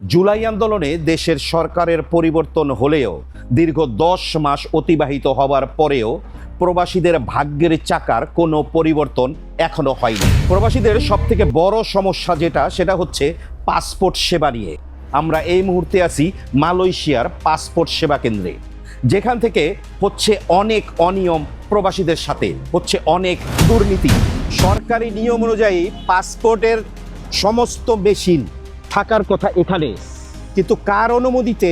জুলাই আন্দোলনে দেশের সরকারের পরিবর্তন হলেও দীর্ঘ দশ মাস অতিবাহিত হওয়ার পরেও প্রবাসীদের ভাগ্যের চাকার কোনো পরিবর্তন এখনও হয়নি। প্রবাসীদের সব থেকে বড় সমস্যা যেটা, সেটা হচ্ছে পাসপোর্ট সেবা নিয়ে। আমরা এই মুহূর্তে আছি মালয়েশিয়ার পাসপোর্ট সেবা কেন্দ্রে। যেখান থেকে হচ্ছে অনেক অনিয়ম প্রবাসীদের সাথে, হচ্ছে অনেক দুর্নীতি। সরকারি নিয়ম অনুযায়ী পাসপোর্টের সমস্ত মেশিন থাকার কথা এখানে। কিন্তু কার অনুমতিতে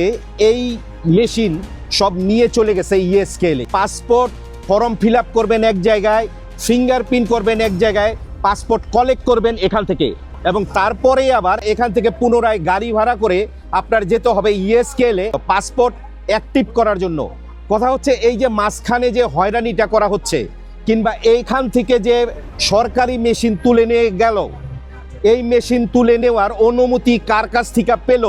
এই মেশিন সব নিয়ে চলে গেছে ইয়ে স্কেলে পাসপোর্ট ফর্ম ফিল করবেন এক জায়গায় ফিঙ্গারপ্রিন্ট করবেন এক জায়গায়, পাসপোর্ট কালেক্ট করবেন এখান থেকে। এবং তারপরে আবার এখান থেকে পুনরায় গাড়ি ভাড়া করে আপনার যেতে হবে ইয়ে স্কেলে পাসপোর্ট অ্যাক্টিভ করার জন্য। কথা হচ্ছে এই যে মাঝখানে যে হয়রানিটা করা হচ্ছে, কিংবা এইখান থেকে যে সরকারি মেশিন তুলে নিয়ে গেল এই মেশিন তুলে নেওয়ার অনুমতি কার কাছ থেকে পেল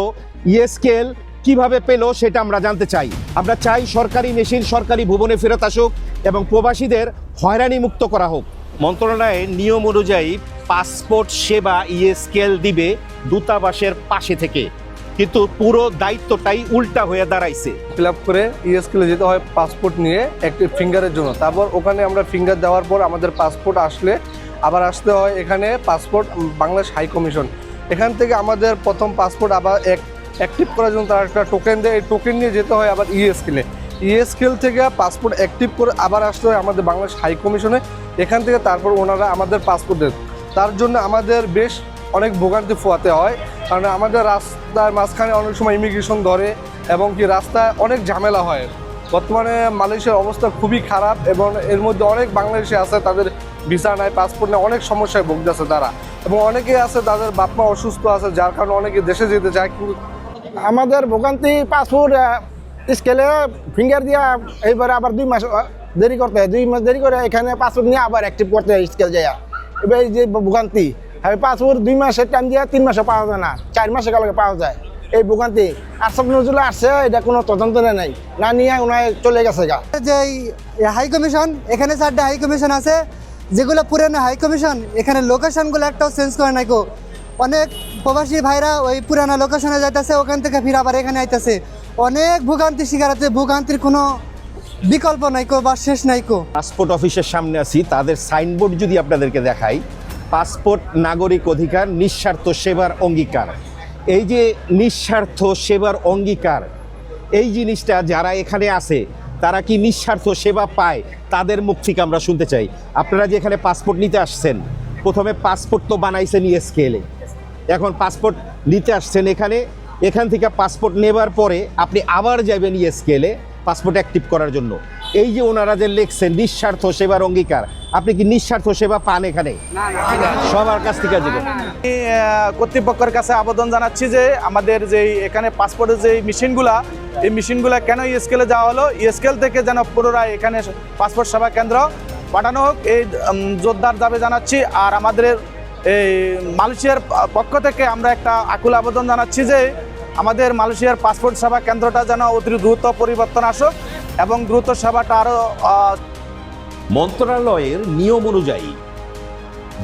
ইএসকেল কীভাবে পেল সেটা আমরা জানতে চাই। আমরা চাই সরকারি মেশিন সরকারি ভুবনে ফেরত আসুক এবং প্রবাসীদের হয়রানি মুক্ত করা হোক। মন্ত্রণালয়ের নিয়ম অনুযায়ী পাসপোর্ট সেবা ইএসকেল দিবে দূতাবাসের পাশে থেকে। কিন্তু পুরো দায়িত্বটাই উল্টা হয়ে দাঁড়াইছে। ফিল আপ করে ইএসকেলে যেতে হয় পাসপোর্ট নিয়ে একটি ফিঙ্গারের জন্য। তারপর ওখানে আমরা ফিঙ্গার দেওয়ার পর আমাদের পাসপোর্ট আসলে আবার আসতে হয় এখানে পাসপোর্ট বাংলাদেশ হাই কমিশন এখান থেকে আমাদের প্রথম পাসপোর্ট আবার এক অ্যাক্টিভ করার জন্য তারা একটা টোকেন দেয়, এই টোকেন নিয়ে যেতে হয় আবার ইএসকেলে ইএসকেল থেকে পাসপোর্ট অ্যাক্টিভ করে আবার আসতে হয় আমাদের বাংলাদেশ হাই কমিশনে এখান থেকে তারপর ওনারা আমাদের পাসপোর্ট দেন। তার জন্য আমাদের বেশ অনেক ভোগান্তি ফোয়াতে হয়, কারণ আমাদের রাস্তার মাঝখানে অনেক সময় ইমিগ্রেশন ধরে এবং কি রাস্তায় অনেক ঝামেলা হয়। বর্তমানে মালয়েশিয়ার অবস্থা খুবই খারাপ এবং এর মধ্যে অনেক বাংলাদেশি আছে, তাদের ভিসা নাই পাসপোর্ট নেই, অনেক সমস্যায় ভুগতেছে তারা। এবং অনেকেই আছে, তাদের বাপ মা অসুস্থ আছে, যার কারণে অনেকে দেশে যেতে চায়, কিন্তু আমাদের ভোগান্তি পাসপোর্ট স্কেলে ফিঙ্গার দিয়া এইবারে আবার দুই মাস দেরি করতে হয়। দুই মাস দেরি করে এখানে পাসপোর্ট নিয়ে আবার অ্যাক্টিভ করতে হয় স্কেল যায় এবার এই যে ভোগান্তি আমি পাসপোর্ট দুই মাসের টাইম দিয়ে তিন মাসে পাওয়া যায় না, চার মাসে কালকে পাওয়া যায়। এই ভোগান্তি, আশরাফ নজরুল আসছে, এটা কোনো তদন্ত নেই না নিয়ে ওনায় চলে গেছে গা। যে হাই কমিশন এখানে চারটা হাই কমিশন আছে। যেগুলো পুরানো হাই কমিশন এখানে লোকেশনগুলো একটাও চেঞ্জ করে নাই কো অনেক প্রবাসী ভাইরা ওই পুরানো লোকেশনে যাইতেছে, ওখান থেকে ফিরে আবার এখানে আইতেছে। অনেক ভোগান্তি শিকার আছে, ভোগান্তির কোনো বিকল্প নাই কো বা শেষ নাই কো পাসপোর্ট অফিসের সামনে আছি, তাদের সাইনবোর্ড যদি আপনাদেরকে দেখাই পাসপোর্ট নাগরিক অধিকার, নিঃস্বার্থ সেবার অঙ্গীকার। এই যে নিঃস্বার্থ সেবার অঙ্গীকার, এই জিনিসটা যারা এখানে আছে তারা কি নিঃস্বার্থ সেবা পায়, তাদের মুখ থেকে আমরা শুনতে চাই। আপনারা যে এখানে পাসপোর্ট নিতে আসছেন, প্রথমে পাসপোর্ট তো বানাইছেন ইয়ে স্কেলে এখন পাসপোর্ট নিতে আসছেন এখানে, এখান থেকে পাসপোর্ট নেবার পরে আপনি আবার যাবেন স্কেলে পাসপোর্ট অ্যাক্টিভ করার জন্য। এই যে ওনারা যে লিখছেন, নিঃস্বার্থ সেবার অঙ্গীকার, আপনি কি নিঃস্বার্থ সেবা পান এখানে? সবার কাছ থেকে যাবেন কর্তৃপক্ষের কাছে আবেদন জানাচ্ছি যে আমাদের যে এখানে পাসপোর্টের যে মেশিনগুলা এই মেশিনগুলো কেন স্কেলে যাওয়া হলো? স্কেল থেকে যেন পুনরায় এখানে পাসপোর্ট সেবা কেন্দ্র পাঠানো হোক, এই জোরদার দাবি জানাচ্ছি। আর আমাদের এই মালয়েশিয়ার পক্ষ থেকে আমরা একটা আকুল আবেদন জানাচ্ছি যে আমাদের মালয়েশিয়ার পাসপোর্ট সেবা কেন্দ্রটা যেন অতি দ্রুত পরিবর্তন আসুক এবং দ্রুত সেবাটা আরও মন্ত্রণালয়ের নিয়ম অনুযায়ী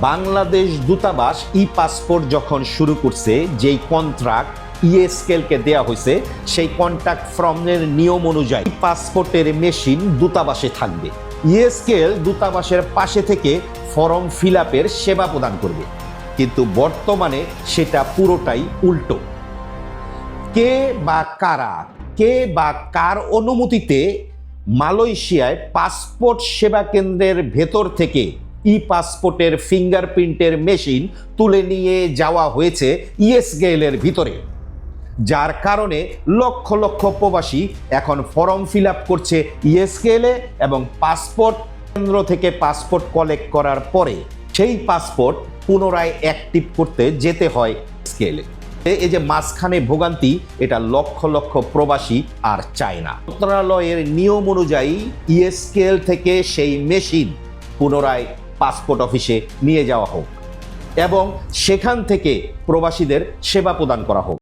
বাংলাদেশ দূতাবাস ই পাসপোর্ট যখন শুরু করছে, যেই কন্ট্রাক্ট ইএসকেলকে দেয়া হয়েছে, সেই কন্ট্রাক্ট ফর্মের নিয়ম অনুযায়ী পাসপোর্টের মেশিন দূতাবাসে থাকবে। ইএসকেল দূতাবাসের পাশে থেকে ফর্ম ফিল সেবা প্রদান করবে। কিন্তু বর্তমানে সেটা পুরোটাই উল্টো। কে বা কারা, কে বা কার অনুমতিতে মালয়েশিয়ায় পাসপোর্ট সেবা কেন্দ্রের ভেতর থেকে ই পাসপোর্টের ফিঙ্গারপ্রিন্টের মেশিন তুলে নিয়ে যাওয়া হয়েছে ইয়েস গেলের ভিতরে। যার কারণে লক্ষ লক্ষ প্রবাসী এখন ফর্ম ফিল আপ করছে ইএসকেএলে এবং পাসপোর্ট কেন্দ্র থেকে পাসপোর্ট কালেক্ট করার পরে সেই পাসপোর্ট পুনরায় অ্যাক্টিভ করতে যেতে হয় স্কেলে এই যে মাঝখানে ভোগান্তি, এটা লক্ষ লক্ষ প্রবাসী আর চায় না। মন্ত্রণালয়ের নিয়ম অনুযায়ী ইএসকেল থেকে সেই মেশিন পুনরায় পাসপোর্ট অফিসে নিয়ে যাওয়া হোক এবং সেখান থেকে প্রবাসীদের সেবা প্রদান করা হোক।